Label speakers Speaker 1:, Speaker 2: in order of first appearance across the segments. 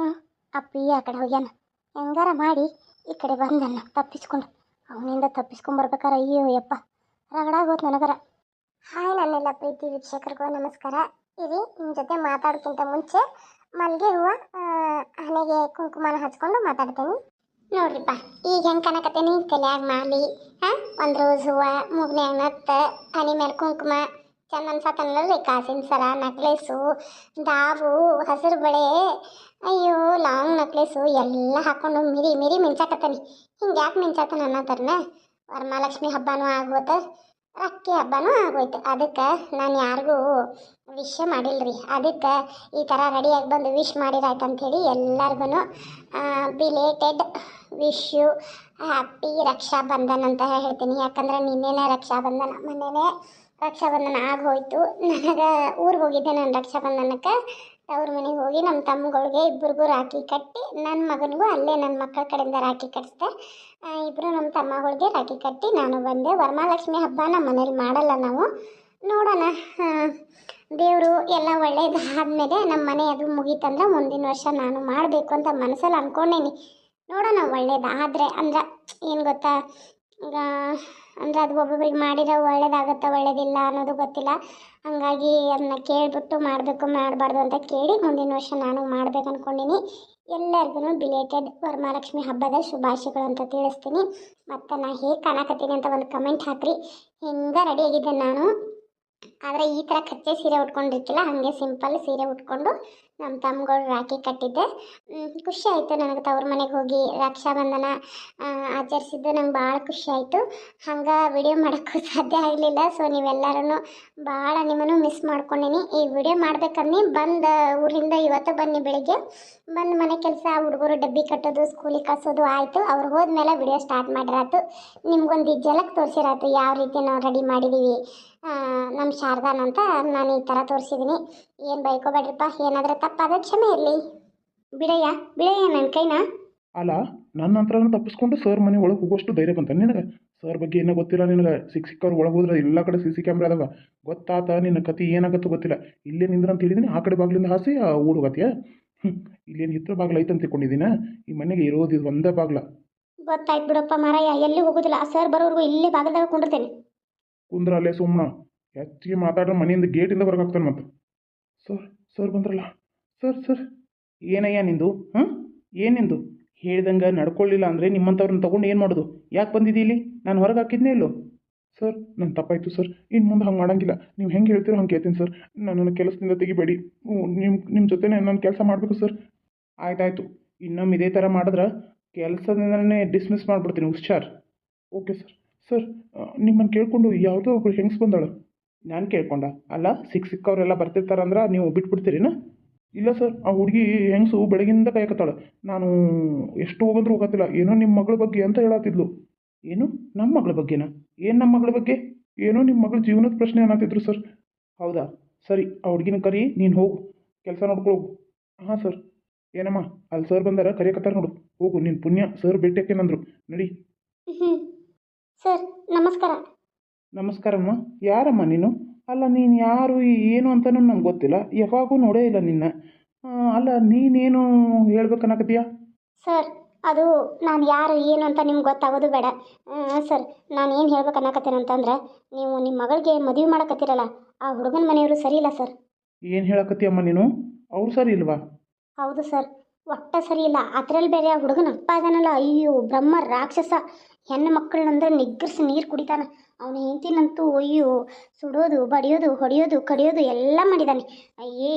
Speaker 1: ಹಾಂ ಅಪ್ಪಿ ಆ ಕಡೆ ಹೋಗ್ಯಾನ. ಹೆಂಗಾರ ಮಾಡಿ ಈ ಕಡೆ ಬಂದನ್ನ ತಪ್ಪಿಸ್ಕೊಂಡು. ಅವನಿಂದ ತಪ್ಪಿಸ್ಕೊಂಬರ್ಬೇಕಾರೆ ಅಯ್ಯೋ ಯಪ್ಪ. ರಗಡಾಗೋತ್ ನನಗರ. ಹಾಯ್ ನನ್ನೆಲ್ಲ ಪ್ರೀತಿ ವೀಕ್ಷಕರಿಗೂ ನಮಸ್ಕಾರ. ಇರಿ ನಿಮ್ಮ ಜೊತೆ ಮಾತಾಡೋಕ್ಕಿಂತ ಮುಂಚೆ ಮಲ್ಲಿಗೆ ಹೂವು ಹಣೆಗೆ ಕುಂಕುಮನ ಹಚ್ಕೊಂಡು ಮಾತಾಡ್ತೀನಿ. ನೋಡ್ರಿಪ್ಪ, ಈಗ ಹೆಂಗೆ ಕಾಣಕತ್ತೀನಿ ತಲೆಯಾಗ ಮಾಲಿ, ಹಾಂ? ಒಂದು ರೋಸ್ ಹೂವು ಮೂಗ್ನ್ಯಾಗ ನತ್ತ ಹನಿ ಮೇಲೆ ಕುಂಕುಮ ಚಂದ ಅನ್ಸತ್ತನಲ್ರಿ ಕಾಸಿನ ಸರ ನಕ್ಲೇಸು ದಾವು ಹಸಿರು ಬಳೆ ಅಯ್ಯೋ, ಲಾಂಗ್ ನಕ್ಲೇಸು ಎಲ್ಲ ಹಾಕೊಂಡು ಮಿರಿ ಮಿರಿ ಮಿಂಚಾಕತ್ತಾನಿ. ಹಿಂಗೆ ಯಾಕೆ ಮಿಂಚಾತಾನ ಅನ್ನೋದರ್ನ ವರಮಹಾಲಕ್ಷ್ಮಿ ಹಬ್ಬನೂ ಆಗೋತ ಅಕ್ಕಿ ಹಬ್ಬನೂ ಆಗೋಯ್ತು ಅದಕ್ಕೆ ನಾನು ಯಾರಿಗೂ ವಿಶ್ ಮಾಡಿಲ್ರಿ. ಅದಕ್ಕೆ ಈ ಥರ ರೆಡಿಯಾಗಿ ಬಂದು ವಿಶ್ ಮಾಡಿರಾಯ್ತು ಅಂಥೇಳಿ ಎಲ್ಲರಿಗೂ belated wish you happy Rakshabandhan ಅಂತ ಹೇಳ್ತೀನಿ. ಯಾಕಂದ್ರೆ ನಿನ್ನೆನೇ ರಕ್ಷಾಬಂಧನ, ಮೊನ್ನೆನೇ ರಕ್ಷಾಬಂಧನ ಆಗೋಯ್ತು ನನಗೆ ಊರಿಗೆ ಹೋಗಿದ್ದೆ ನಾನು ರಕ್ಷಾಬಂಧನಕ್ಕೆ. ಅವ್ರ ಮನೆಗೆ ಹೋಗಿ ನಮ್ಮ ತಮ್ಮಗಳಿಗೆ ಇಬ್ಬರಿಗೂ ರಾಖಿ ಕಟ್ಟಿ ನನ್ನ ಮಗನಿಗೂ ಅಲ್ಲೇ ನನ್ನ ಮಕ್ಕಳ ಕಡೆಯಿಂದ ರಾಖಿ ಕಟ್ಟಿಸ್ದೆ ಇಬ್ಬರು ನಮ್ಮ ತಮ್ಮಗಳಿಗೆ ರಾಖಿ ಕಟ್ಟಿ ನಾನು ಬಂದೆ. ವರಮಹಾಲಕ್ಷ್ಮಿ ಹಬ್ಬ ನಮ್ಮ ಮನೇಲಿ ಮಾಡಲ್ಲ ನಾವು. ನೋಡೋಣ. ದೇವರು ಎಲ್ಲ ಒಳ್ಳೇದಾದ್ಮೇಲೆ ನಮ್ಮ ಮನೆ ಅದು ಮುಗೀತಂದ್ರೆ ಮುಂದಿನ ವರ್ಷ ನಾನು ಮಾಡಬೇಕು ಅಂತ ಮನಸ್ಸಲ್ಲಿ ಅಂದ್ಕೊಂಡೇನಿ ನೋಡೋಣ ಒಳ್ಳೇದಾದರೆ ಅಂದ್ರೆ ಏನು ಗೊತ್ತಾ? ಈಗ ಅಂದ್ರೆ ಅದು ಒಬ್ಬೊಬ್ರಿಗೆ ಮಾಡಿದರೆ ಒಳ್ಳೇದಾಗತ್ತಾ ಒಳ್ಳೇದಿಲ್ಲ ಅನ್ನೋದು ಗೊತ್ತಿಲ್ಲ. ಹಾಗಾಗಿ ಅದನ್ನ ಕೇಳಿಬಿಟ್ಟು ಮಾಡಬೇಕು ಮಾಡಬಾರ್ದು ಅಂತ ಕೇಳಿ ಮುಂದಿನ ವರ್ಷ ನಾನು ಮಾಡ್ಬೇಕು ಅಂದ್ಕೊಂಡೀನಿ ಎಲ್ಲರಿಗೂ ಬಿಲೇಟೆಡ್ ವರಮಹಾಲಕ್ಷ್ಮಿ ಹಬ್ಬದ ಶುಭಾಶಯಗಳು ಅಂತ ತಿಳಿಸ್ತೀನಿ. ಮತ್ತು ನಾ ಹೇಗೆ ಕಾಣಕತ್ತೀನಿ ಅಂತ ಒಂದು ಕಮೆಂಟ್ ಹಾಕ್ರಿ. ಹೆಂಗೆ ರೆಡಿಯಾಗಿದ್ದೆ ನಾನು. ಆದರೆ ಈ ಥರ ಕಚ್ಚೆ ಸೀರೆ ಉಟ್ಕೊಂಡಿರ್ತಿಲ್ಲ, ಹಾಗೆ ಸಿಂಪಲ್ ಸೀರೆ ಉಟ್ಕೊಂಡು ನಮ್ಮ ತಮ್ಮಗಳು ರಾಖಿ ಕಟ್ಟಿದ್ದೆ. ಖುಷಿ ಆಯಿತು ನನಗೆ. ತವ್ರ ಮನೆಗೆ ಹೋಗಿ ರಕ್ಷಾಬಂಧನ ಬಂಧನ ಆಚರಿಸಿದ್ದು ನಂಗೆ ಭಾಳ ಖುಷಿ ಆಯಿತು. ಹಂಗೆ ವಿಡಿಯೋ ಮಾಡೋಕ್ಕೂ ಸಾಧ್ಯ ಆಗಲಿಲ್ಲ. ಸೊ ನೀವೆಲ್ಲರೂ ಭಾಳ ನಿಮ್ಮನ್ನು ಮಿಸ್ ಮಾಡ್ಕೊಂಡೀನಿ. ಈ ವಿಡಿಯೋ ಮಾಡ್ಬೇಕನ್ನಿ ಬಂದ ಊರಿಂದ ಇವತ್ತು ಬನ್ನಿ ಬೆಳಿಗ್ಗೆ. ಬಂದು ಮನೆ ಕೆಲಸ, ಹುಡುಗರು ಡಬ್ಬಿ ಕಟ್ಟೋದು, ಸ್ಕೂಲಿಗೆ ಕಳ್ಸೋದು ಆಯಿತು. ಅವ್ರು ಹೋದ್ಮೇಲೆ ವಿಡಿಯೋ ಸ್ಟಾರ್ಟ್ ಮಾಡಿರಾತು. ನಿಮ್ಗೊಂದು ಜಲಕ್ ತೋರಿಸಿರಾತು. ಯಾವ ರೀತಿ ನಾವು ರೆಡಿ ಮಾಡಿದ್ದೀವಿ ನಮ್ಮ ಶಾರದಾನ ಅಂತ ನಾನು ಈ ಥರ ತೋರಿಸಿದ್ದೀನಿ ಏನು ಬೈಕೋಬೇಡ್ರಿಪ್ಪ. ಏನಾದರೂ ತಪ್ಪಾದ ಕ್ಷಮೆ ಇರಲಿ. ಬಿಡಯ್ಯ ಬಿಡಯ್ಯ ನನ್ನ ಕೈನ.
Speaker 2: ಅಲ್ಲ ನನ್ನ ಹತ್ರನ ತಪ್ಪಿಸ್ಕೊಂಡು ಸರ್ ಮನೆ ಒಳಗೆ ಹೋಗೋಷ್ಟು ಧೈರ್ಯ ಬಂತ ನಿನಗೆ? ಸರ್ ಬಗ್ಗೆ ಏನೋ ಗೊತ್ತಿಲ್ಲ ನಿನಗೆ. ಸಿಕ್ ಸಿಕ್ಕವ್ರು ಒಳಗೆ ಹೋದ್ರೆ ಎಲ್ಲ ಕಡೆ ಸಿ ಸಿ ಕ್ಯಾಮ್ರಾ ಅದಾವ. ಗೊತ್ತಾತ ನಿನ್ನ ಕತಿ ಏನಾಗತ್ತೋ ಗೊತ್ತಿಲ್ಲ. ಇಲ್ಲೇ ನಿಂದ್ರ ಅಂತ ಹೇಳಿದೀನಿ ಆ ಕಡೆ ಬಾಗಿಲಿಂದ ಹಾಸಿ ಆ ಓಡೋಗತ್ತೀಯ ಇಲ್ಲೇನು ಹಿತ್ರ ಬಾಗಿಲು ಐತೆ ಅಂತ ತಿಳ್ಕೊಂಡಿದ್ದೀನ ಈ ಮನೆಗೆ ಇರೋದು ಇದು ಒಂದೇ ಬಾಗ್ಲ.
Speaker 1: ಗೊತ್ತಾಯ್ತು ಬಿಡಪ್ಪ ಮಾರಾಯ ಎಲ್ಲಿ ಹೋಗೋದಿಲ್ಲ. ಆ ಸರ್ ಬರೋರ್ಗು ಇಲ್ಲೇ ಬಾಗಿಲ್ದಾಗ ಕುಂಡಿರ್ತೇನೆ.
Speaker 2: ಕುಂದ್ರ ಅಲ್ಲೇ ಸುಮ್ಮನ ಹೆಚ್ಚಿಗೆ ಮಾತಾಡ್ರೆ ಮನೆಯಿಂದ ಗೇಟಿಂದ ಹೊರಗೆ ಹಾಕ್ತಾನೆ ಮತ್ತೆ. ಸರ್ ಸರ್ ಬಂದ್ರಲ್ಲ? ಸರ್ ಸರ್, ಏನಯ್ಯ ನಿಂದು? ಹಾಂ ಏನಿಂದು ಹೇಳ್ದಂಗೆ ನಡ್ಕೊಳ್ಳಿಲ್ಲ ಅಂದರೆ ನಿಮ್ಮಂಥವ್ರನ್ನ ತೊಗೊಂಡು ಏನು ಮಾಡೋದು? ಯಾಕೆ ಬಂದಿದ್ದೀ ಇಲ್ಲಿ? ನಾನು ಹೊರಗೆ ಹಾಕಿದ್ನೇ ಇಲ್ಲೋ? ಸರ್ ನನ್ನ ತಪ್ಪಾಯಿತು ಸರ್. ಇನ್ನು ಮುಂದೆ ಹಂಗೆ ಮಾಡಂಗಿಲ್ಲ. ನೀವು ಹೆಂಗೆ ಹೇಳ್ತೀರೋ ಹಂಗೆ ಕೇಳ್ತೀನಿ ಸರ್. ನನ್ನನ್ನು ಕೆಲಸದಿಂದ ತೆಗಿಬೇಡಿ. ನಿಮ್ಮ ನಿಮ್ಮ ಜೊತೆನೇ ನಾನು ಕೆಲಸ ಮಾಡಬೇಕು ಸರ್. ಆಯ್ತಾಯ್ತು. ಇನ್ನೊಮ್ಮೆ ಇದೇ ಥರ ಮಾಡಿದ್ರೆ ಕೆಲಸದಿಂದನೇ ಡಿಸ್ಮಿಸ್ ಮಾಡಿಬಿಡ್ತೀನಿ, ಹುಷಾರ್. Okay sir. ಸರ್ ನಿಮ್ಮನ್ನು ಕೇಳಿಕೊಂಡು ಯಾವುದೋ ಒಬ್ರು ಹೆಂಗ್ಸ್ ಬಂದಾಳು? ನಾನು ಕೇಳ್ಕೊಂಡ. ಅಲ್ಲ ಸಿಕ್ಕ ಸಿಕ್ಕವರೆಲ್ಲ ಬರ್ತಿರ್ತಾರಂದ್ರೆ ನೀವು ಬಿಟ್ಬಿಡ್ತೀರಿನ? ಇಲ್ಲ ಸರ್ ಆ ಹುಡುಗಿ ಹೆಂಗಸು ಬೆಳಗಿಂದ ಕಾಯಕತ್ತಾಳೆ. ನಾನು ಎಷ್ಟು ಹೋಗಂದ್ರೂ ಹೋಗತ್ತಿಲ್ಲ. ಏನೋ ನಿಮ್ಮ ಮಗಳ ಬಗ್ಗೆ ಅಂತ ಹೇಳತ್ತಿದ್ಲು ಏನು? ನಮ್ಮ ಮಗಳ ಬಗ್ಗೆನಾ? ಏನು ನಮ್ಮ ಮಗಳ ಬಗ್ಗೆ? ಏನೋ ನಿಮ್ಮ ಮಗಳ ಜೀವನದ ಪ್ರಶ್ನೆ ಅನ್ನತ್ತಿದ್ರು ಸರ್. ಹೌದಾ? ಸರಿ ಆ ಹುಡುಗಿನ ಕರಿ ನೀನು ಹೋಗು. ಕೆಲಸ ನೋಡ್ಕೊಳ್ಳೋಗು ಹಾಂ ಸರ್. ಏನಮ್ಮ ಅಲ್ಲಿ ಸರ್ ಬಂದಾರ ಕರಿಯಕತ್ತಾರ ನೋಡು. ಹೋಗು ನೀನು ಪುಣ್ಯ ಸರ್ ಭೇಟಿಯಾಕೇನಂದ್ರು ನಡಿ.
Speaker 1: ಸರ್ ನಮಸ್ಕಾರ.
Speaker 2: ನಮಸ್ಕಾರಮ್ಮ. ಯಾರಮ್ಮ ನೀನು? ಅಲ್ಲ ನೀನು ಯಾರು ಏನು ಅಂತನೂ ನಂಗೆ ಗೊತ್ತಿಲ್ಲ. ಯಾವಾಗೂ ನೋಡೇ ಇಲ್ಲ ನಿನ್ನ. ಅಲ್ಲ ನೀನೇನು ಹೇಳ್ಬೇಕನ್ನಕತ್ತೀಯ
Speaker 1: ಸರ್ ಅದು ನಾನು ಯಾರು ಏನು ಅಂತ ನಿಮ್ಗೆ ಗೊತ್ತಾಗೋದು ಬೇಡ. ಸರ್ ನಾನು ಏನು ಹೇಳ್ಬೇಕು ಅನ್ನಕತ್ತೇನೆ ಅಂತಂದ್ರೆ ನೀವು ನಿಮ್ಮ ಮಗಳಿಗೆ ಮದುವೆ ಮಾಡಕತ್ತೀರಲ್ಲ ಆ ಹುಡುಗನ ಮನೆಯವರು ಸರಿ ಇಲ್ಲ ಸರ್.
Speaker 2: ಏನು ಹೇಳಕತ್ತೀಯಮ್ಮ ನೀನು? ಅವ್ರು ಸರಿ ಇಲ್ವಾ?
Speaker 1: ಹೌದು ಸರ್. ಒಟ್ಟ ಸರಿ ಇಲ್ಲ. ಅದ್ರಲ್ಲಿ ಬೇರೆ ಆ ಹುಡುಗನ ಅಪ್ಪ ಅದನಲ್ಲ ಅಯ್ಯೋ ಬ್ರಹ್ಮ ರಾಕ್ಷಸ. ಹೆಣ್ಣು ಮಕ್ಕಳನ್ನಂದ್ರೆ ನಿಗ್ಗರಿಸಿ ನೀರು ಕುಡಿತಾನೆ. ಅವನ ಹೆಂಡತಿನಂತೂ ಅಯ್ಯೋ ಸುಡೋದು, ಬಡಿಯೋದು, ಹೊಡೆಯೋದು, ಕಡಿಯೋದು ಎಲ್ಲ ಮಾಡಿದ್ದಾನೆ ಅಯ್ಯೇ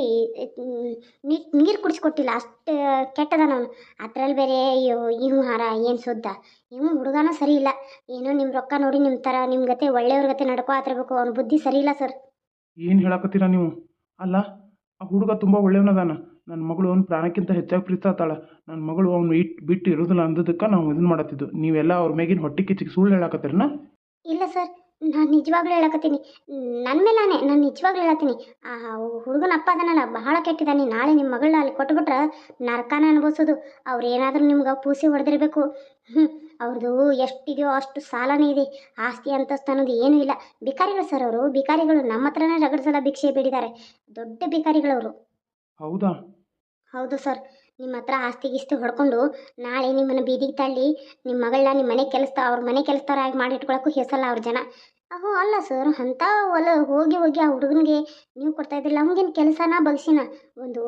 Speaker 1: ನೀರು ಕುಡಿಸ್ಕೊಟ್ಟಿಲ್ಲ, ಅಷ್ಟು ಕೆಟ್ಟದಾನ ಅವನು. ಅದ್ರಲ್ಲಿ ಬೇರೆ, ಅಯ್ಯೋ ಇವ್ ಹಾರ ಏನು ಸುದ್ದ ಇವು ಹುಡುಗನ ಸರಿ ಇಲ್ಲ. ಏನೋ ನಿಮ್ಮ ರೊಕ್ಕ ನೋಡಿ ನಿಮ್ಮ ಥರ ನಿಮ್ಮ ಗತೆ, ಒಳ್ಳೆಯವ್ರ ಗತೆ ನಡ್ಕೋ ಆತಿರ್ಬೇಕು ಅವ್ನ ಬುದ್ಧಿ ಸರಿ ಇಲ್ಲ ಸರ್.
Speaker 2: ಏನು ಹೇಳಕತ್ತೀರ ನೀವು? ಅಲ್ಲ, ಆ ಹುಡುಗ ತುಂಬ ಒಳ್ಳೆಯವನದಾನ. ನನ್ನ ಮಗಳು ಅವ್ನ ಪ್ರಾಣಕ್ಕಿಂತ ಹೆಚ್ಚಾಗಿ ಪ್ರೀತಾತಾಳ ನನ್ನ ಮಗಳು ಅವ್ನು ಇಟ್ಟು ಬಿಟ್ಟು ಇರೋದಿಲ್ಲ ಅಂದದಕ್ಕೆ ನಾವು ಇದನ್ನು ಮಾಡತ್ತಿದ್ದು. ನೀವೆಲ್ಲ ಅವ್ರ ಮೇಗಿನ ಹೊಟ್ಟೆ ಕಿಚ್ಚಿಗೆ ಸುಳ್ಳು ಹೇಳಕತ್ತೀರನ?
Speaker 1: ಇಲ್ಲ ಸರ್, ನಾನು ನಿಜವಾಗ್ಲೂ ಹೇಳಕತ್ತೀನಿ. ನನ್ನ ಮೇಲೆ ನಾನೇ ನಿಜವಾಗ್ಲೂ ಹೇಳತ್ತೀನಿ ಆ ಹುಡುಗನ ಅಪ್ಪ ಅದನ್ನಲ್ಲ ಬಹಳ ಕೆಟ್ಟಿದ್ದಾನೆ ನಾಳೆ ನಿಮ್ಮ ಮಗಳನ್ನ ಅಲ್ಲಿ ಕೊಟ್ಬಿಟ್ರೆ ನರಕಾನ ಅನುಭವಿಸೋದು. ಅವ್ರು ಏನಾದರೂ ನಿಮ್ಗೆ ಪೂಸಿ ಹೊಡೆದಿರಬೇಕು. ಹ್ಞೂ ಅವ್ರದ್ದು ಎಷ್ಟಿದೆಯೋ ಅಷ್ಟು ಸಾಲನೇ ಇದೆ. ಆಸ್ತಿ ಅಂತಸ್ತು ಅನ್ನೋದು ಏನೂ ಇಲ್ಲ. ಭಿಕಾರಿಗಳು ಸರ್ ಅವರು, ಭಿಕಾರಿಗಳು ನಮ್ಮ ಹತ್ರನೇ ರಗಡ್ ಭಿಕ್ಷೆ ಬೇಡಿದ್ದಾರೆ. ದೊಡ್ಡ ಭಿಕಾರಿಗಳವರು.
Speaker 2: ಹೌದಾ?
Speaker 1: ಹೌದು ಸರ್. ನಿಮ್ಮ ಹತ್ರ ಆಸ್ತಿ ಗಿಸ್ತಿ ಹೊಡ್ಕೊಂಡು ನಾಳೆ ನಿಮ್ಮನ್ನ ಬೀದಿಗೆ ತಳ್ಳಿ ನಿಮ್ಮ ಮಗಳನ್ನ ನಿಮ್ಮ ಮನೆ ಕೆಲಸ, ಅವ್ರ ಮನೆ ಕೆಲಸದವ್ರಾಗಿ ಮಾಡಿ ಇಟ್ಕೊಳಕ್ಕೂ ಹೆಸಲ್ಲ ಅವ್ರ ಜನ. ಅಹೋ, ಅಲ್ಲ ಸರ್. ಅಂತ ಹೊಲ ಹೋಗಿ ಹೋಗಿ ಆ ಹುಡುಗನಿಗೆ ನೀವು ಕೊಡ್ತಾ ಇದ್ದಿಲ್ಲ. ಅವ್ನಿಗೇನು ಕೆಲಸನ ಬಗ್ಸಿನ? ಒಂದು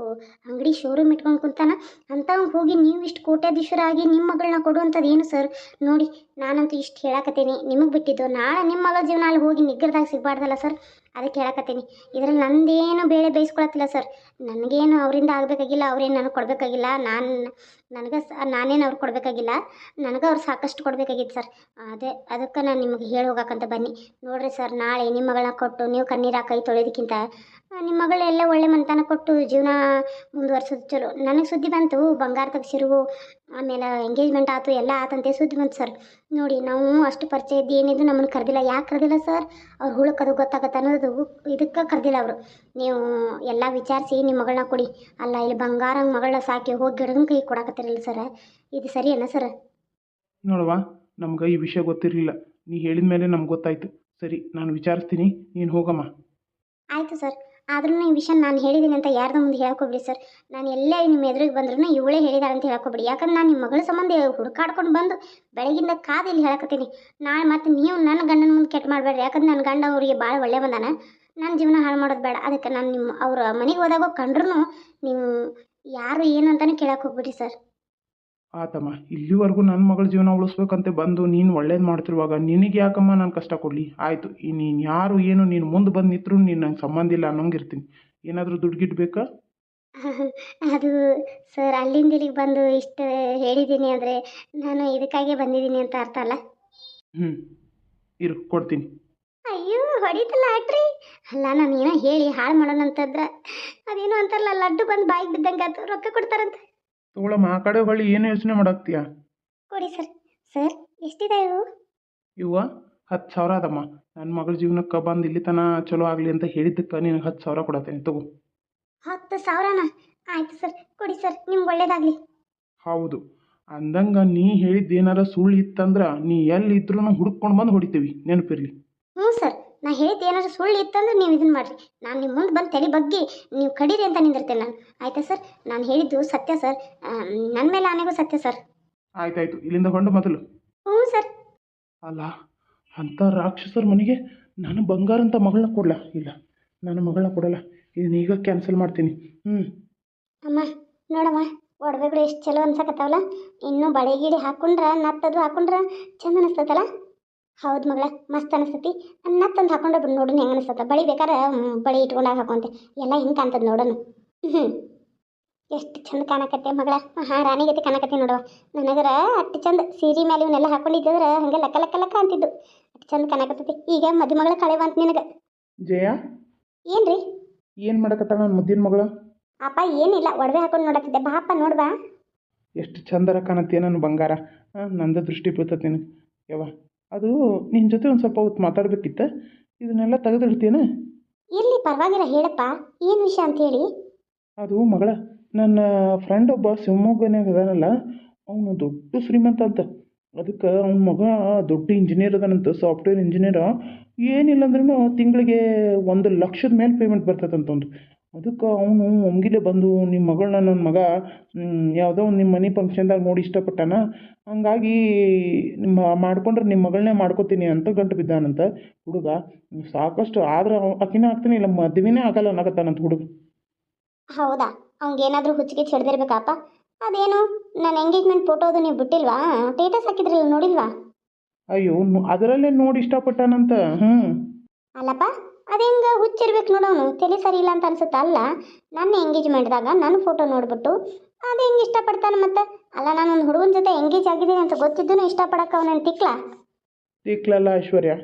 Speaker 1: ಅಂಗಡಿ ಶೋರೂಮ್ ಇಟ್ಕೊಂಡು ಕುಂತಾನ? ಅಂಥವ್ಗೆ ಹೋಗಿ ನೀವು ಇಷ್ಟು ಕೋಟ್ಯಾಧೀಶರಾಗಿ ನಿಮ್ಮ ಮಗಳನ್ನ ಕೊಡುವಂಥದ್ದು ಏನು ಸರ್? ನೋಡಿ, ನಾನಂತೂ ಇಷ್ಟು ಹೇಳಕತ್ತೀನಿ. ನಿಮಗೆ ಬಿಟ್ಟಿದ್ದು ನಾಳೆ ನಿಮ್ಮ ಮಗಳ ಜೀವನ ಅಲ್ಲಿ ಹೋಗಿ ನಿಗ್ರದಾಗ ಸಿಗಬಾರ್ದಲ್ಲ ಸರ್. ಅದಕ್ಕೆ ಹೇಳಕತ್ತೀನಿ. ಇದರಲ್ಲಿ ನಂದೇನು ಬೇಳೆ ಬೇಯಿಸ್ಕೊಳತ್ತಿಲ್ಲ ಸರ್. ನನಗೇನು ಅವರಿಂದ ಆಗಬೇಕಾಗಿಲ್ಲ, ಅವ್ರೇನು ನನಗೆ ಕೊಡಬೇಕಾಗಿಲ್ಲ, ನಾನು ನನಗೆ ನಾನೇನು ಅವ್ರು ಕೊಡಬೇಕಾಗಿಲ್ಲ, ನನಗೆ ಅವ್ರು ಸಾಕಷ್ಟು ಕೊಡಬೇಕಾಗಿತ್ತು ಸರ್. ಅದೇ, ಅದಕ್ಕೆ ನಾನು ನಿಮಗೆ ಹೇಳಿ ಹೋಗಕ್ಕಂತ ಬನ್ನಿ. ನೋಡಿರಿ ಸರ್, ನಾಳೆ ನಿಮ್ಮ ಮಗಳನ್ನ ಕೊಟ್ಟು ನೀವು ಕಣ್ಣೀರ ಕೈ ತೊಳೆಯೋದಕ್ಕಿಂತ ನಿಮ್ಮ ಮಗಳೆಲ್ಲ ಒಳ್ಳೆ ಮನೆತನ ಕೊಟ್ಟು ಜೀವನ ಮುಂದುವರ್ಸೋದು ಚಲೋ. ನನಗೆ ಸುದ್ದಿ ಬಂತು ಬಂಗಾರ ತೆಗ್ಸಿರು ಆಮೇಲೆ ಎಂಗೇಜ್ಮೆಂಟ್ ಆಯ್ತು ಎಲ್ಲ ಆತಂತೆ ಸುದ್ದಿ ಬಂತು ಸರ್ ನೋಡಿ ನಾವು ಅಷ್ಟು ಪರಿಚಯ ಇದ್ದು ಏನಿದ್ರು ನಮ್ಮನ್ನು ಕರೆದಿಲ್ಲ. ಯಾಕೆ ಕರೆದಿಲ್ಲ ಸರ್ ಅವ್ರು ಹುಳಕ್ಕೆ ಅದು ಗೊತ್ತಾಗತ್ತೆ ಅನ್ನೋದು ಇದಕ್ಕೆ ಕರೆದಿಲ್ಲ ಅವರು. ನೀವು ಎಲ್ಲ ವಿಚಾರಿಸಿ ನಿಮ್ಮ ಮಗಳನ್ನ ಕೊಡಿ. ಅಲ್ಲ ಇಲ್ಲಿ ಬಂಗಾರ ಮಗಳನ್ನ ಸಾಕಿ ಹೋಗಿ ಗಿಡನ ಕೈ ಕೊಡಕತ್ತಿರಲ್ಲ ಸರ್ ಇದು ಸರಿಯಲ್ಲ ಸರ್
Speaker 2: ನೋಡುವ ನಮ್ಗೆ ಈ ವಿಷಯ ಗೊತ್ತಿರಲಿಲ್ಲ. ನೀ ಹೇಳಿದ ಮೇಲೆ ನಮ್ಗೆ ಗೊತ್ತಾಯ್ತು. ಸರಿ ನಾನು ವಿಚಾರಿಸ್ತೀನಿ. ನೀನು ಹೋಗಮ್ಮ.
Speaker 1: ಆಯಿತು ಸರ್ ಆದ್ರೂ ಈ ವಿಷಯ ನಾನು ಹೇಳಿದ್ದೀನಿ ಅಂತ ಯಾರ್ದು ಮುಂದೆ ಹೇಳ್ಕೊಬಿಡಿ ಸರ್. ನಾನು ಎಲ್ಲೇ ನಿಮ್ಮ ಎದುರಿಗೆ ಬಂದ್ರೂ ಇವಳೇ ಹೇಳಿದಾಳೆ ಅಂತ ಹೇಳ್ಕೊಬಿಡಿ ಯಾಕಂದ್ರೆ ನಾನು ನಿಮ್ಮ ಮಗಳ ಸಂಬಂಧ ಹುಡುಕಾಡ್ಕೊಂಡು ಬಂದು ಬೆಳಗಿಂದ ಕಾದು ಇಲ್ಲಿ ಹೇಳಕತ್ತೀನಿ. ನಾಳೆ ಮತ್ತೆ ನೀವು ನನ್ನ ಗಂಡನ ಮುಂದೆ ಕೆಟ್ಟ ಮಾಡಬೇಡ್ರಿ. ಯಾಕಂದ್ರೆ ನನ್ನ ಗಂಡ ಅವರಿಗೆ ಭಾಳ ಒಳ್ಳೆ ಬಂದಾನ ನನ್ನ ಜೀವನ ಹಾಳು ಮಾಡೋದು ಬೇಡ. ಅದಕ್ಕೆ ನಾನು ನಿಮ್ಮ ಅವ್ರ ಮನೆಗೆ ಹೋದಾಗ ಕಂಡ್ರೂ ನೀವು ಯಾರು ಏನು ಅಂತಲೇ ಕೇಳಕ್ಕೆ ಹೋಗ್ಬಿಡಿ ಸರ್.
Speaker 2: ಆತಮ್ಮ ಇಲ್ಲಿವರೆಗೂ ನನ್ನ ಮಗಳ ಜೀವನ ಉಳಿಸ್ಬೇಕಂತೆ ಬಂದು ನೀನು ಒಳ್ಳೇದು ಮಾಡ್ತಿರುವಾಗ ನಿನಗೆ ಯಾಕಮ್ಮ ನಾನು ಕಷ್ಟ ಕೊಡಲಿ? ಆಯಿತು ಈ ನೀನು ಯಾರು ಏನು ನೀನು ಮುಂದೆ ಬಂದು ನಿಂತರೂ ನೀನು ನಂಗೆ ಸಂಬಂಧ ಇಲ್ಲ ಅನ್ನೋಂಗಿರ್ತೀನಿ. ಏನಾದರೂ ದುಡ್ಡು ಬೇಕಾ?
Speaker 1: ಅದು ಸರ್ ಅಲ್ಲಿಂದ ಇಲ್ಲಿಗೆ ಬಂದು ಇಷ್ಟು ಹೇಳಿದ್ದೀನಿ ಅಂದರೆ ನಾನು ಇದಕ್ಕಾಗೆ ಬಂದಿದ್ದೀನಿ ಅಂತ ಅರ್ಥ ಅಲ್ಲ?
Speaker 2: ಹ್ಞೂ ಇರು ಕೊಡ್ತೀನಿ.
Speaker 1: ಅಯ್ಯೋ ಹೊಡಿತಲ್ಲ ಆಟ್ರಿ ಅಲ್ಲ ನಾನು ಏನೋ ಹೇಳಿ ಹಾಳು ಮಾಡೋಣ ಅಂತಂದ್ರೆ ಅದೇನು ಅಂತಾರಲ್ಲ ಲಡ್ಡು ಬಂದು ಬಾಯಿಗೆ ಬಿದ್ದಂಗೆ ಆತು ರೊಕ್ಕ ಕೊಡ್ತಾರಂತ.
Speaker 2: ತಗೊಳಮ್ಮ ಆ ಕಡೆ ಹೊಳ್ಳಿ ಏನು ಯೋಚನೆ ಮಾಡಾಕ್ತೀಯ?
Speaker 1: ಕೊಡಿ ಸರ್. ಸರ್ ಎಷ್ಟಿದೆ ಇವು?
Speaker 2: ಇವ ಹತ್ತು ಸಾವಿರ ಅದಮ್ಮ. ನನ್ನ ಮಗಳ ಜೀವನಕ್ಕೆ ಬಂದು ಇಲ್ಲಿ ತನ ಚಲೋ ಆಗಲಿ ಅಂತ ಹೇಳಿದ್ದಕ್ಕೆ ನಿನಗೆ ಹತ್ತು ಸಾವಿರ ಕೊಡತ್ತೇನೆ ತಗೋ.
Speaker 1: ಹತ್ತು ಸಾವಿರನ? ಆಯ್ತು ಸರ್. ಕೊಡಿ ಸರ್ ನಿಮ್ಗೆ ಒಳ್ಳೇದಾಗಲಿ.
Speaker 2: ಹೌದು. ಅಂದಂಗ ನೀ ಹೇಳಿದ್ದು ಏನಾರ ಸುಳ್ಳು ಇತ್ತಂದ್ರೆ ನೀ ಎಲ್ಲಿದ್ರೂ ಹುಡ್ಕೊಂಡು ಬಂದು ಹೊಡಿತೀವಿ. ನೆನಪಿರಲಿ.
Speaker 1: ಹ್ಞೂ ಸರ್. ನಾ ಹೇಳಿದ್ದು ಏನಾದ್ರು ಸುಳ್ಳು ಇತ್ತಂದ್ರೆ ನೀವು ಇದನ್ನು ಮಾಡಿರಿ. ನಾನು ನಿಮ್ಮ ಮುಂದೆ ಬಂದು ತಲೆ ಬಗ್ಗೆ ನೀವು ಕಡೀರಿ ಅಂತ ನಿಂದಿರ್ತೇನೆ ನಾನು. ಆಯಿತಾ ಸರ್? ನಾನು ಹೇಳಿದ್ದು ಸತ್ಯ ಸರ್. ನನ್ನ ಮೇಲೆ ಆನೆಗೂ ಸತ್ಯ ಸರ್.
Speaker 2: ಆಯ್ತಾಯ್ತು ಇಲ್ಲಿಂದ ಹೊಂಡು ಮೊದಲು.
Speaker 1: ಹ್ಞೂ ಸರ್.
Speaker 2: ಅಲ್ಲ ಅಂಥ ರಾಕ್ಷಸರ ಮನೆಗೆ ನಾನು ಬಂಗಾರ ಅಂತ ಮಗಳನ್ನ ಕೊಡಲ್ಲ ಇಲ್ಲ ನಾನು ಮಗಳನ್ನ ಕೊಡಲ್ಲ. ಇದನ್ನ ಈಗ ಕ್ಯಾನ್ಸಲ್ ಮಾಡ್ತೀನಿ. ಹ್ಞೂ
Speaker 1: ಅಮ್ಮ ನೋಡಮ್ಮ ಒಡವೆಗಳು ಎಷ್ಟು ಚಲೋ ಅನ್ಸಕತ್ತಾವಲ್ಲ? ಇನ್ನೂ ಬಳೆ ಗಿಡಿ ಹಾಕೊಂಡ್ರೆ ನತ್ತದು ಹಾಕೊಂಡ್ರೆ ಚಂದ ಅನಿಸ್ತತಲ್ಲ? ಹೌದು ಮಗಳ ಮಸ್ತ್ ಅನಿಸ್ತತಿ. ನತ್ತಂದು ಹಾಕೊಂಡು ಬಿಡು ನೋಡೋಣ ಹೆಂಗೆ ಅನಿಸ್ತದ. ಬಳಿ ಬೇಕಾರೆ ಮ್, ಬಳಿ ಇಟ್ಕೊಂಡಾಗ ಹಾಕೊಂತೆ. ಎಲ್ಲ ಹಿಂಗೆ ಕಾಣ್ತದೆ ನೋಡೋಣ ಹ್ಞೂ ಎಷ್ಟು ಚಂದ ಕಾಣಕತ್ತೆ ಮಗಳ. ಹಾಂ ರಾಣಿಗತಿ ಕಾಣಕತ್ತೆ ನೋಡುವ ನನಗರ ಅಷ್ಟು ಚಂದ ಸೀರೆ ಮೇಲೆ ಇವನ್ನೆಲ್ಲ ಹಾಕೊಂಡಿದ್ದರೆ ಹಂಗೆ ಲಕ್ಕ ಲಕ್ಕ ಲಕ್ಕ ಅಂತಿದ್ದು. ಅಷ್ಟು ಚಂದ ಕಾಣಕತ್ತೈತಿ. ಈಗ ಮದುಮಗಳ ಕಳೆ ಅಂತ ನಿನಗೆ.
Speaker 2: ಜಯ?
Speaker 1: ಏನ್ರಿ?
Speaker 2: ಏನು ಮಾಡಕತ್ತಾಳ ನನ್ನ ಮುದ್ದಿನ ಮಗಳು?
Speaker 1: ಅಪ್ಪ ಏನಿಲ್ಲ. ಒಡವೆ ಹಾಕೊಂಡು ನೋಡತ್ತಿದ್ದೆ ಬಾಪ್ಪ ನೋಡ್ಬಾ
Speaker 2: ಎಷ್ಟು ಚಂದರ ಕಾಣತ್ತೆ ನನ್ನ ಬಂಗಾರ. ನಂದ ನಂದು ದೃಷ್ಟಿ ಬೀಳ್ತದೆ ನಿನಗೆ. ಯವ್ವ. ಅದು ನಿನ್ನ ಜೊತೆ ಒಂದು ಸ್ವಲ್ಪ ಹೊತ್ತು ಮಾತಾಡಬೇಕಿತ್ತು. ಇದನ್ನೆಲ್ಲ ತೆಗೆದಿಡ್ತೀನ
Speaker 1: ಇರಲಿ ಪರವಾಗಿಲ್ಲ ಹೇಳಪ್ಪ. ಏನು ವಿಷಯ ಅಂತ ಹೇಳಿ?
Speaker 2: ಅದು ಮಗಳ ನನ್ನ ಫ್ರೆಂಡ್ ಒಬ್ಬ ಶಿವಮೊಗ್ಗನಾಗ ಅದಾನಲ್ಲ ಅವನು ದೊಡ್ಡ ಶ್ರೀಮಂತ ಅಂತ. ಅದಕ್ಕೆ ಅವನ ಮಗ ದೊಡ್ಡ ಇಂಜಿನಿಯರ್ ಅದಾನಂತ ಸಾಫ್ಟ್ವೇರ್ ಇಂಜಿನಿಯರ್ ಏನಿಲ್ಲ ಅಂದ್ರೂ ತಿಂಗಳಿಗೆ ಒಂದು ಲಕ್ಷದ ಮೇಲೆ ಪೇಮೆಂಟ್ ಬರ್ತದಂತ ಒಂದು ಅದಕ್ಕೆ ಅವನು ಒಮ್ಗಿಲೆ ಬಂದು ನಿಮ್ಮ ಮಗಳನ್ನ ನನ್ನ ಮಗ ಯಾವುದೋ ಒಂದು ನಿಮ್ಮ ಮನೆ ಫಂಕ್ಷನ್ದಾಗ ನೋಡಿ ಇಷ್ಟಪಟ್ಟಾನ? ಹಂಗಾಗಿ ನಿಮ್ಮ ಮಾಡ್ಕೊಂಡ್ರೆ ನಿಮ್ಮ ಮಗಳನ್ನೇ ಮಾಡ್ಕೋತೀನಿ ಅಂತ ಗಂಟು ಬಿದ್ದಾನಂತ ಹುಡುಗ. ಸಾಕಷ್ಟು ಆದ್ರೆ ಆಕಿನ ಆಗ್ತಾನೆ ಇಲ್ಲ ಮದುವೆನೇ ಆಗಲ್ಲ ಅನ್ನಕತ್ತಾನಂತ ಹುಡುಗ.
Speaker 1: ಹೌದಾ? ಅವ್ನಿಗೇನಾದರೂ ಹುಚ್ಚಿಗೆ ಹಿಡ್ದಿರ್ಬೇಕಪ್ಪ ಅದೇನು? ನನ್ನ ಎಂಗೇಜ್ಮೆಂಟ್ ಫೋಟೋದು ನೀವು ಬಿಟ್ಟಿಲ್ವಾ? ಸ್ಟೇಟಸ್ ಹಾಕಿದ್ರಲ್ಲ ನೋಡಿಲ್ವಾ?
Speaker 2: ಅಯ್ಯೋ ಅದರಲ್ಲೇ ನೋಡಿ ಇಷ್ಟಪಟ್ಟಾನಂತ ಹ್ಞೂ
Speaker 1: ಅಲ್ಲಪ್ಪ ಅದೇಂಗ ಹುಚ್ಚಿರ್ಬೇಕು ನೋಡೋನು ತಲೆ ಸರಿ ಇಲ್ಲ ಅಂತ ಅನ್ಸುತ್ತೆ? ಅಲ್ಲ, ನನ್ನ ಎಂಗೇಜ್ಮೆಂಟ್ದಾಗ ನನ್ನ ಫೋಟೋ ನೋಡ್ಬಿಟ್ಟು, ಅದು ಹೆಂಗೆ ಇಷ್ಟಪಡ್ತಾನೆ ಮತ್ತೆ? ಅಲ್ಲ, ನಾನು ಒಂದು ಹುಡುಗನ ಜೊತೆ ಎಂಗೇಜ್ ಆಗಿದ್ದೀನಿ ಅಂತ ಗೊತ್ತಿದ್ದೂ ಇಷ್ಟಪಡಕ್ಕೆ ಅವನನ್ನು ತಿಕ್ಲ?
Speaker 2: ತಿಕ್ಲಲ್ಲ ಐಶ್ವರ್ಯ.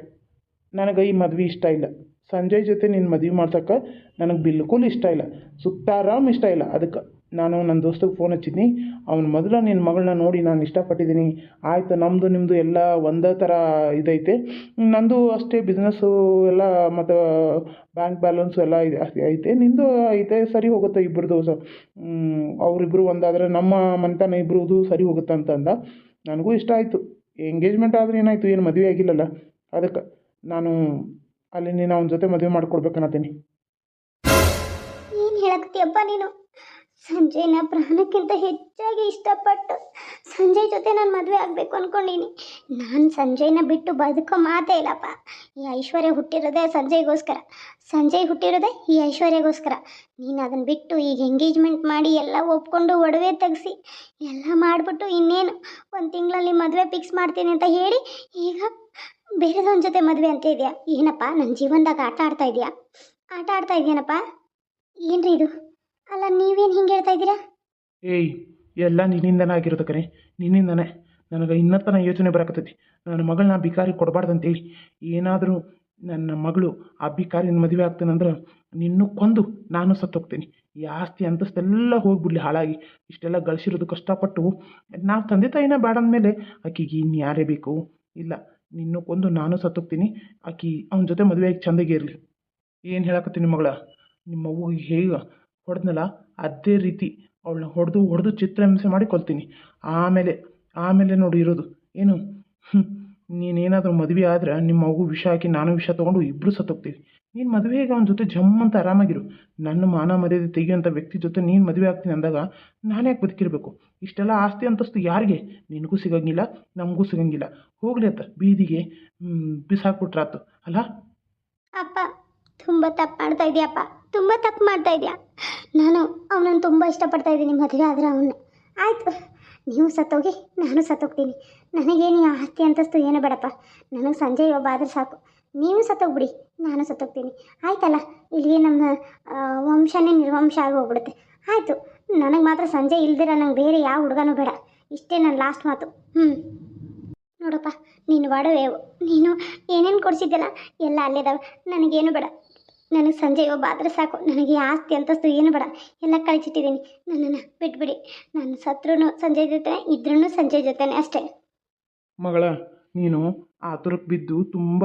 Speaker 2: ನನಗೆ ಈ ಮದ್ವೆ ಇಷ್ಟ ಇಲ್ಲ. ಸಂಜಯ್ ಜೊತೆ ನಿನ್ನ ಮದುವೆ ಮಾಡ್ಸಕ್ಕೆ ನನಗೆ ಬಿಲ್ಕುಲ್ ಇಷ್ಟ ಇಲ್ಲ. ಸುತ್ತಾರಾಮ್ ಇಷ್ಟ ಇಲ್ಲ. ಅದಕ್ಕೆ ನಾನು ನನ್ನ ದೋಸ್ತಗೆ ಫೋನ್ ಹಚ್ಚಿದ್ನಿ. ಅವ್ನು ಮೊದಲು ನಿನ್ನ ಮಗಳನ್ನ ನೋಡಿ ನಾನು ಇಷ್ಟಪಟ್ಟಿದ್ದೀನಿ. ಆಯಿತು ನಮ್ಮದು ನಿಮ್ಮದು ಎಲ್ಲ ಒಂದೇ ಥರ ಇದೈತೆ. ನಂದು ಅಷ್ಟೇ ಬಿಸ್ನೆಸ್ಸು ಎಲ್ಲ ಮತ್ತು ಬ್ಯಾಂಕ್ ಬ್ಯಾಲೆನ್ಸು ಎಲ್ಲ ಐತೆ. ನಿಂದು ಐತೆ, ಸರಿ ಹೋಗುತ್ತೆ ಇಬ್ಬರದು ಸ ಅವರಿಬ್ಬರು ಒಂದಾದರೆ ನಮ್ಮ ಮನೆತನ ಇಬ್ಬರದು ಸರಿ ಹೋಗುತ್ತೆ ಅಂತ ಅಂದ ನನಗೂ ಇಷ್ಟ ಆಯಿತು. ಎಂಗೇಜ್ಮೆಂಟ್ ಆದರೆ ಏನಾಯಿತು, ಏನು ಮದುವೆ ಆಗಿಲ್ಲಲ್ಲ. ಅದಕ್ಕೆ ನಾನು ಅಲ್ಲಿ ನೀನು ಅವನ ಜೊತೆ ಮದುವೆ ಮಾಡ್ಕೊಡ್ಬೇಕನ್ನತ್ತೀನಿ.
Speaker 1: ಏನು ಹೇಳಕತ್ತೀಯಪ್ಪ ನೀನು? ಸಂಜಯ್ನ ಪ್ರಾಣಕ್ಕಿಂತ ಹೆಚ್ಚಾಗಿ ಇಷ್ಟಪಟ್ಟು ಸಂಜಯ್ ಜೊತೆ ನಾನು ಮದುವೆ ಆಗಬೇಕು ಅಂದ್ಕೊಂಡೀನಿ ನಾನು ಸಂಜಯ್ನ ಬಿಟ್ಟು ಬದುಕೋ ಮಾತೇ ಇಲ್ಲಪ್ಪ. ಈ ಐಶ್ವರ್ಯ ಹುಟ್ಟಿರೋದೇ ಸಂಜಯ್ಗೋಸ್ಕರ ಸಂಜಯ್ ಹುಟ್ಟಿರೋದೇ ಈ ಐಶ್ವರ್ಯಗೋಸ್ಕರ. ನೀನು ಅದನ್ನು ಬಿಟ್ಟು ಈಗ ಎಂಗೇಜ್ಮೆಂಟ್ ಮಾಡಿ ಎಲ್ಲ ಒಪ್ಕೊಂಡು ಒಡವೆ ತೆಗೆಸಿ ಎಲ್ಲ ಮಾಡಿಬಿಟ್ಟು ಇನ್ನೇನು ಒಂದು ತಿಂಗಳಲ್ಲಿ ಮದುವೆ ಫಿಕ್ಸ್ ಮಾಡ್ತೀನಿ ಅಂತ ಹೇಳಿ ಈಗ ಬೇರೆದೊಂದು ಜೊತೆ ಮದುವೆ ಅಂತ ಇದೆಯಾ? ಏನಪ್ಪ ನನ್ನ ಜೀವನದಾಗ ಆಟ ಆಡ್ತಾ ಇದೆಯಾ? ಆಟ ಆಡ್ತಾ ಇದೆಯೇನಪ್ಪ? ಏನ್ರಿ ಇದು? ಅಲ್ಲ, ನೀವೇನು ಹಿಂಗೆ ಹೇಳ್ತಾ ಇದ್ದೀರಾ?
Speaker 2: ಏಯ್, ಎಲ್ಲ ನಿನ್ನಿಂದನೇ ಆಗಿರೋದು ಕಣೆ. ನಿನ್ನಿಂದನೇ. ನನಗೆ ಇನ್ನತ್ತನ ಯೋಚನೆ ಬರಕತ್ತೈತಿ. ನನ್ನ ಮಗಳನ್ನ ಬಿಕಾರಿ ಕೊಡಬಾರ್ದು ಅಂತೇಳಿ ಏನಾದರೂ ನನ್ನ ಮಗಳು ಆ ಬಿಕಾರಿನ ಮದುವೆ ಆಗ್ತಾನಂದ್ರೆ ನಿನ್ನೂ ಕೊಂದು ನಾನು ಸತ್ತೋಗ್ತೀನಿ ಈ ಆಸ್ತಿ ಅಂತಸ್ತೆಲ್ಲ ಹೋಗ್ಬಿಡ್ಲಿ ಹಾಳಾಗಿ. ಇಷ್ಟೆಲ್ಲ ಗಳಿಸಿರೋದು ಕಷ್ಟಪಟ್ಟು ನಾವು ತಂದೆ ತಾಯಿನ ಬೇಡ ಅಂದಮೇಲೆ ಆಕಿಗೆ ಇನ್ನು ಯಾರೇ ಬೇಕು. ಇಲ್ಲ, ನಿನ್ನೂ ಕೊಂದು ನಾನು ಸತ್ತೋಗ್ತೀನಿ ಆಕಿ ಅವನ ಜೊತೆ ಮದುವೆ ಆಗಿ ಚಂದಾಗೆ ಇರಲಿ. ಏನು ಹೇಳಕತ್ತೀನಿ ಮಗಳ? ನಿಮ್ಮ ಅವ್ವಿಗೆ ಹೇಗೆ ಹೊಡೆದ್ನಲ್ಲ, ಅದೇ ರೀತಿ ಅವಳನ್ನ ಹೊಡೆದು ಹೊಡೆದು ಚಿತ್ರಹಿಂಸೆ ಮಾಡಿ ಕೊಲ್ತೀನಿ. ಆಮೇಲೆ ಆಮೇಲೆ ನೋಡಿ ಇರೋದು. ಏನು? ನೀನೇನಾದರೂ ಮದುವೆ ಆದ್ರೆ ನಿಮ್ಮ ಮಗು ವಿಷ ಹಾಕಿ ನಾನು ವಿಷ ತೊಗೊಂಡು ಇಬ್ಬರು ಸತ್ತೋಗ್ತೀವಿ. ನೀನು ಮದುವೆಗೆ ಅವನ ಜೊತೆ ಜಮ್ ಅಂತ ಆರಾಮಾಗಿರು. ನನ್ನ ಮಾನ ಮರ್ಯಾದೆ ತೆಗಿಯೋಂಥ ವ್ಯಕ್ತಿ ಜೊತೆ ನೀನು ಮದುವೆ ಆಗ್ತೀನಿ ಅಂದಾಗ ನಾನು ಯಾಕೆ ಬದುಕಿರಬೇಕು? ಇಷ್ಟೆಲ್ಲ ಆಸ್ತಿ ಅಂತಸ್ತು ಯಾರಿಗೆ? ನಿನಗೂ ಸಿಗಂಗಿಲ್ಲ, ನಮಗೂ ಸಿಗಂಗಿಲ್ಲ. ಹೋಗಲಿ ಅತ್ತ, ಬೀದಿಗೆ ಬಿಸಾಕ್ಬಿಟ್ರಾತು. ಅಲ್ಲ?
Speaker 1: ಅಪ್ಪ, ತುಂಬ ತಪ್ಪು ಮಾಡ್ತಾ ಇದೆಯಪ್ಪ. ತುಂಬ ತಪ್ಪು ಮಾಡ್ತಾ ಇದೆಯಾ? ನಾನು ಅವನನ್ನು ತುಂಬ ಇಷ್ಟಪಡ್ತಾ ಇದ್ದೀನಿ ಮದುವೆ ಆದರೆ ಅವನ್ನ. ಆಯಿತು, ನೀವು ಸತ್ತೋಗಿ ನಾನು ಸತ್ತೋಗ್ತೀನಿ. ನನಗೇನು ಆಸ್ತಿ ಅಂತಸ್ತು ಏನು ಬೇಡಪ್ಪ. ನನಗೆ ಸಂಜೆ ಒಬ್ಬ ಆದ್ರೆ ಸಾಕು. ನೀವು ಸತ್ತೋಗ್ಬಿಡಿ, ನಾನು ಸತ್ತೋಗ್ತೀನಿ. ಆಯ್ತಲ್ಲ ಇಲ್ಲಿ ನಮ್ಮ ವಂಶನೇ ನಿರ್ವಂಶ ಆಗಿ ಹೋಗ್ಬಿಡುತ್ತೆ ಆಯಿತು, ನನಗೆ ಮಾತ್ರ ಸಂಜೆ ಇಲ್ದಿರ ನಂಗೆ ಬೇರೆ ಯಾವ ಹುಡುಗನೂ ಬೇಡ. ಇಷ್ಟೇ ನನ್ನ ಲಾಸ್ಟ್ ಮಾತು. ಹ್ಞೂ ನೋಡಪ್ಪ, ನೀನು ಒಡವೆ ನೀನು ಏನೇನು ಕೊಡಿಸಿದ್ದೆಲ್ಲ ಎಲ್ಲ ಅಲ್ಲಿದ್ದಾವೆ ನನಗೇನು ಬೇಡ. ನನಗೆ ಸಂಜೆ ಒಬ್ಬ ಆದರೆ ಸಾಕು. ನನಗೆ ಆಸ್ತಿ ಅಂತಸ್ತು ಏನು ಬೇಡ. ಎಲ್ಲ ಕಳಿಸಿಟ್ಟಿದ್ದೀನಿ ನನ್ನನ್ನು ಬಿಟ್ಬಿಡಿ. ನಾನು ಸತ್ರೂ ಸಂಜೆ ಜೊತೆ ಇದ್ರೂ ಸಂಜೆ ಜೊತೆನೇ ಅಷ್ಟೇ.
Speaker 2: ಮಗಳ, ನೀನು ಆತುರಕ್ಕೆ ಬಿದ್ದು ತುಂಬ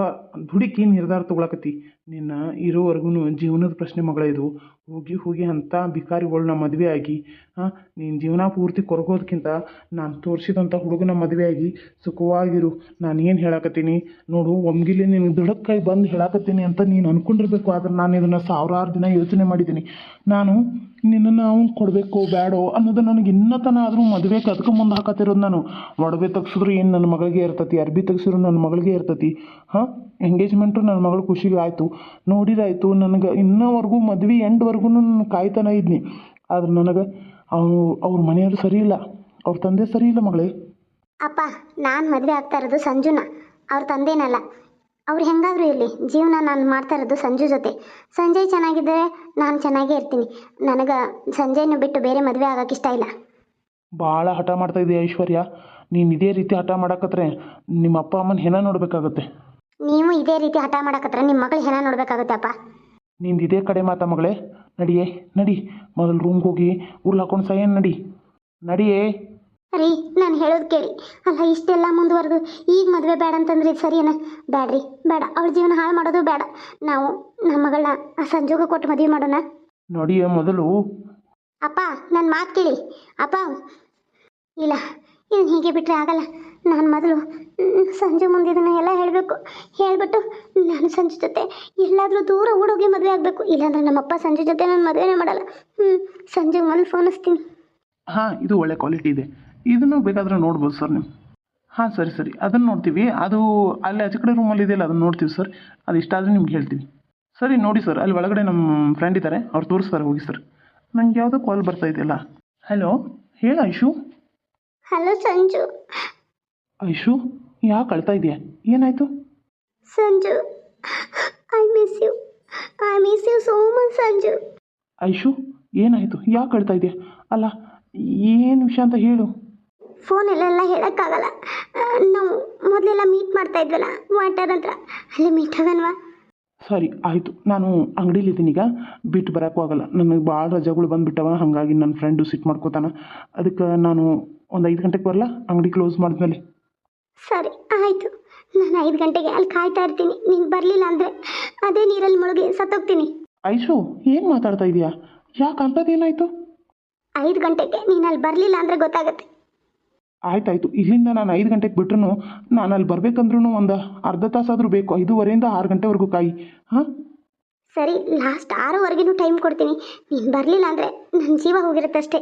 Speaker 2: ದುಡುಕಿ ನಿರ್ಧಾರ ತೊಗೊಳಕತ್ತಿ. ನಿನ್ನ ಇರೋವರೆಗೂ ಜೀವನದ ಪ್ರಶ್ನೆ ಮಗಳ ಇದು ಹೋಗಿ ಹೋಗಿ ಅಂಥ ಭಿಕಾರಿಗಳನ್ನ ಮದುವೆ ಆಗಿ ನೀನು ಜೀವನ ಪೂರ್ತಿ ಕೊರಗೋದಕ್ಕಿಂತ ನಾನು ತೋರಿಸಿದಂಥ ಹುಡುಗನ ಮದುವೆ ಆಗಿ ಸುಖವಾಗಿರು. ನಾನು ಏನು ಹೇಳಕತ್ತೀನಿ? ನೋಡು, ಒಮ್ಗಿಲಿ ನಿನಗೆ ದೃಢಕ್ಕಾಗಿ ಬಂದು ಹೇಳಕತ್ತೀನಿ ಅಂತ ನೀನು ಅಂದ್ಕೊಂಡಿರ್ಬೇಕು ಆದ್ರೆ ನಾನು ಇದನ್ನು ಸಾವಿರಾರು ದಿನ ಯೋಚನೆ ಮಾಡಿದ್ದೀನಿ. ನಾನು ನಿನ್ನನ್ನು ಅವ್ನು ಕೊಡಬೇಕು ಬೇಡೋ ಅನ್ನೋದು ನನಗೆ ಇನ್ನತನ ಆದರೂ ಮದುವೆ ಅದಕ್ಕೆ ಮುಂದೆ ಹಾಕತ್ತಿರೋದು ನಾನು. ಒಡವೆ ತೆಗ್ಸಿದ್ರು ಏನು ನನ್ನ ಮಗಳಿಗೆ ಇರ್ತತಿ, ಅರ್ಬಿ ತೆಗ್ಸಿದ್ರು ನನ್ನ ಮಗಳಿಗೆ ಇರ್ತತಿ. ಹಾಂ? ಎಂಗೇಜ್ಮೆಂಟು ನನ್ನ ಮಗಳು ಖುಷಿಗೆ ಆಯಿತು. ನೋಡಿರಾಯ್ತು ನನಗೆ ಇನ್ನೂವರೆಗೂ ಮದ್ವೆ ಎಂಡ್ವರೆಗೂ ನಾನು ಕಾಯ್ತಾನೆ ಇದ್ನಿ. ಆದ್ರೆ ನನಗೆ ಅವನು ಅವ್ರ ಮನೆಯವರು ಸರಿ ಇಲ್ಲ ಅವ್ರ ತಂದೆ ಸರಿ ಇಲ್ಲ ಮಗಳೇ.
Speaker 1: ಅಪ್ಪ ನಾನು ಮದುವೆ ಆಗ್ತಾ ಇರೋದು ಸಂಜುನ. ಅವ್ರ ತಂದೇನಲ್ಲ. ಅವ್ರು ಹೆಂಗಾದರೂ ಇರಲಿ. ಜೀವನ ನಾನು ಮಾಡ್ತಾ ಇರೋದು ಸಂಜು ಜೊತೆ. ಸಂಜಯ್ ಚೆನ್ನಾಗಿದ್ದರೆ ನಾನು ಚೆನ್ನಾಗೇ ಇರ್ತೀನಿ. ನನಗೆ ಸಂಜಯ್ನ ಬಿಟ್ಟು ಬೇರೆ ಮದುವೆ ಆಗೋಕೆ ಇಷ್ಟ ಇಲ್ಲ.
Speaker 2: ಭಾಳ ಹಠ ಮಾಡ್ತಾ ಇದೆಯಾ ಐಶ್ವರ್ಯ. ನೀನು ಇದೇ ರೀತಿ ಹಠ ಮಾಡಕತ್ರೆ ನಿಮ್ಮ ಅಪ್ಪ ಅಮ್ಮನ ಹೆಣ ನೋಡಬೇಕಾಗತ್ತೆ.
Speaker 1: ನೀವು ಇದೇ ರೀತಿ ಹಠ ಮಾಡಕತ್ರ ನಿಮ್ಮ ಮಗಳು ಹೆಣ ನೋಡ್ಬೇಕಾಗುತ್ತಪ್ಪ.
Speaker 2: ನಿಂದು ಇದೇ ಕಡೆ ಮಾತಾ ಮಗಳೇ. ನಡಿಯೇ ನಡಿ. ಮೊದಲು ರೂಮ್ಗೆ ಹೋಗಿ ಉರ್ಲ್ ಹಾಕೊಂಡು ಸಹ ನಡಿ. ನಡಿಯೇ.
Speaker 1: ರೀ ನಾನು ಹೇಳೋದು ಕೇಳಿ. ಅಲ್ಲ ಇಷ್ಟೆಲ್ಲ ಮುಂದುವರೆದು ಈಗ ಮದುವೆ ಬೇಡ ಅಂತಂದ್ರೆ ಇದು ಸರಿಯೇನ? ಬೇಡ್ರಿ ಬೇಡ ಅವಳ ಜೀವನ ಹಾಳು ಮಾಡೋದು ಬೇಡ. ನಾವು ನಮ್ಮ ಮಗಳನ್ನ ಆ ಸಂಜೋಗ ಕೊಟ್ಟು ಮದುವೆ ಮಾಡೋಣ.
Speaker 2: ನಡಿಯೇ ಮೊದಲು.
Speaker 1: ಅಪ್ಪ ನನ್ನ ಮಾತು ಕೇಳಿ. ಅಪ್ಪ ಇಲ್ಲ ಇನ್ನು ಹೀಗೆ ಬಿಟ್ಟರೆ ಆಗಲ್ಲ. ನಾನು ಮೊದಲು ಸಂಜೆ ಮುಂದೆ ಇದನ್ನ ಎಲ್ಲ ಹೇಳಬೇಕು. ಹೇಳಿಬಿಟ್ಟು ನಾನು ಸಂಜೆ ಜೊತೆ ಎಲ್ಲಾದರೂ ದೂರ ಓಡೋಗಿ ಮದುವೆ ಆಗಬೇಕು. ಇಲ್ಲಾಂದ್ರೆ ನಮ್ಮಪ್ಪ ಸಂಜೆ ಜೊತೆ ನಾನು ಮದುವೆನೇ ಮಾಡಲ್ಲ. ಹ್ಞೂ ಸಂಜೆ ಮೊದಲು ಫೋನ್ ಹಚ್ತೀನಿ.
Speaker 2: ಹಾಂ ಇದು ಒಳ್ಳೆ ಕ್ವಾಲಿಟಿ ಇದೆ. ಇದನ್ನು ಬೇಕಾದ್ರೆ ನೋಡ್ಬೋದು ಸರ್ ನೀವು. ಹಾಂ ಸರಿ ಸರಿ. ಅದನ್ನು ನೋಡ್ತೀವಿ. ಅದು ಅಲ್ಲಿ ಆಚೆ ಕಡೆ ರೂಮಲ್ಲಿ ಇದೆಯಲ್ಲ ಅದನ್ನು ನೋಡ್ತೀವಿ ಸರ್ ಅದು ಇಷ್ಟ ಆದರೆ ನಿಮ್ಗೆ ಹೇಳ್ತೀವಿ. ಸರಿ ನೋಡಿ ಸರ್ ಅಲ್ಲಿ ಒಳಗಡೆ ನಮ್ಮ ಫ್ರೆಂಡ್ ಇದ್ದಾರೆ. ಅವ್ರು ತೋರಿಸ್ತಾರೆ ಹೋಗಿ ಸರ್ ನಂಗೆ ಯಾವುದೋ ಕಾಲ್ ಬರ್ತಾ ಇದೆಯಲ್ಲ. ಹಲೋ ಹೇಳ ಐಶು.
Speaker 1: ಹಲೋ ಸಂಜು.
Speaker 2: ಐಶು ಯಾಕೆ ಅಳ್ತಾ ಇದೆಯಾ? ಏನಾಯಿತು?
Speaker 1: Sanju I miss you I miss you so much Sanju.
Speaker 2: Aishu ಏನಾಯಿತು? ಯಾಕೆ ಅಳ್ತಾ ಇದೆಯಾ? ಅಲ್ಲ ಏನು ವಿಷಯ ಅಂತ ಹೇಳು.
Speaker 1: ಫೋನಲ್ಲೆಲ್ಲ ಹೇಳೋಕ್ಕಾಗಲ್ಲ. ನಾವು ಮೊದಲೆಲ್ಲ ಮೀಟ್ ಮಾಡ್ತಾ ಇದ್ವಲ್ಲ ವಾಟರ್ ಹತ್ರ. ಅಲ್ಲಿ ಮೀಟ್ ಆಗಲ್ವಾ
Speaker 2: ಸರಿ ಆಯಿತು. ನಾನು ಅಂಗಡಿಲಿದ್ದೀನಿ ಈಗ. ಬಿಟ್ಟು ಬರೋಕ್ಕೂ ಆಗಲ್ಲ. ನನಗೆ ಭಾಳ ರಜೆಗಳು ಬಂದುಬಿಟ್ಟವ. ಹಾಗಾಗಿ ನನ್ನ ಫ್ರೆಂಡು ಸಿಟ್ ಮಾಡ್ಕೋತಾನೆ. ಅದಕ್ಕೆ ನಾನು ಒಂದು ಐದು ಗಂಟೆಗೆ ಬರಲ್ಲ ಅಂಗಡಿ ಕ್ಲೋಸ್ ಮಾಡಿದ್ಮೇಲೆ.
Speaker 1: ಸರಿ ಆಯಿತು. ನಾನು ಐದು ಗಂಟೆಗೆ ಅಲ್ಲಿ ಕಾಯ್ತಾ ಇರ್ತೀನಿ. ನೀನು ಬರಲಿಲ್ಲ ಅಂದರೆ ಅದೇ ನೀರಲ್ಲಿ ಮುಳುಗಿ ಸತ್ತೋಗ್ತೀನಿ.
Speaker 2: ಐಶು ಏನು ಮಾತಾಡ್ತಾ ಇದೀಯಾ? ಯಾಕೆ ಅಂಥದ್ದೇನಾಯಿತು
Speaker 1: ಐದು ಗಂಟೆಗೆ ನೀನು ಅಲ್ಲಿ ಬರಲಿಲ್ಲ ಅಂದರೆ ಗೊತ್ತಾಗುತ್ತೆ.
Speaker 2: ಆಯ್ತಾಯ್ತು ಇಲ್ಲಿಂದ ನಾನು ಐದು ಗಂಟೆಗೆ ಬಿಟ್ರು ನಾನು ಅಲ್ಲಿ ಬರಬೇಕಂದ್ರೂ ಒಂದು ಅರ್ಧ ತಾಸಾದರೂ ಬೇಕು ಐದೂವರೆಯಿಂದ ಆರು ಗಂಟೆವರೆಗೂ ಕಾಯಿ ಹಾಂ?
Speaker 1: ಸರಿ ಲಾಸ್ಟ್ ಆರೂವರೆಗೂ ಟೈಮ್ ಕೊಡ್ತೀನಿ. ನೀನು ಬರಲಿಲ್ಲ ಅಂದರೆ ನನ್ನ ಜೀವ ಹೋಗಿರುತ್ತೆ ಅಷ್ಟೇ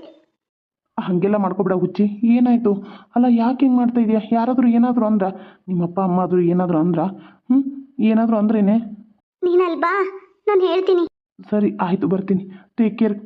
Speaker 2: ಹಾಗೆಲ್ಲ ಮಾಡ್ಕೊಬಿಡ ಹುಚ್ಚಿ. ಏನಾಯಿತು? ಅಲ್ಲ ಯಾಕೆ ಹಿಂಗೆ ಮಾಡ್ತಾ ಇದೀಯಾ? ಯಾರಾದರೂ ಏನಾದರೂ ಅಂದ್ರ? ನಿಮ್ಮಪ್ಪ ಅಮ್ಮ ಆದರೂ ಏನಾದರೂ ಅಂದ್ರ? ಹ್ಞೂ ಏನಾದರೂ ಅಂದ್ರೇನೆ?
Speaker 1: ನೀನಲ್ವಾ ನಾನು ಹೇಳ್ತೀನಿ.
Speaker 2: ಸರಿ ಆಯಿತು ಬರ್ತೀನಿ. Take care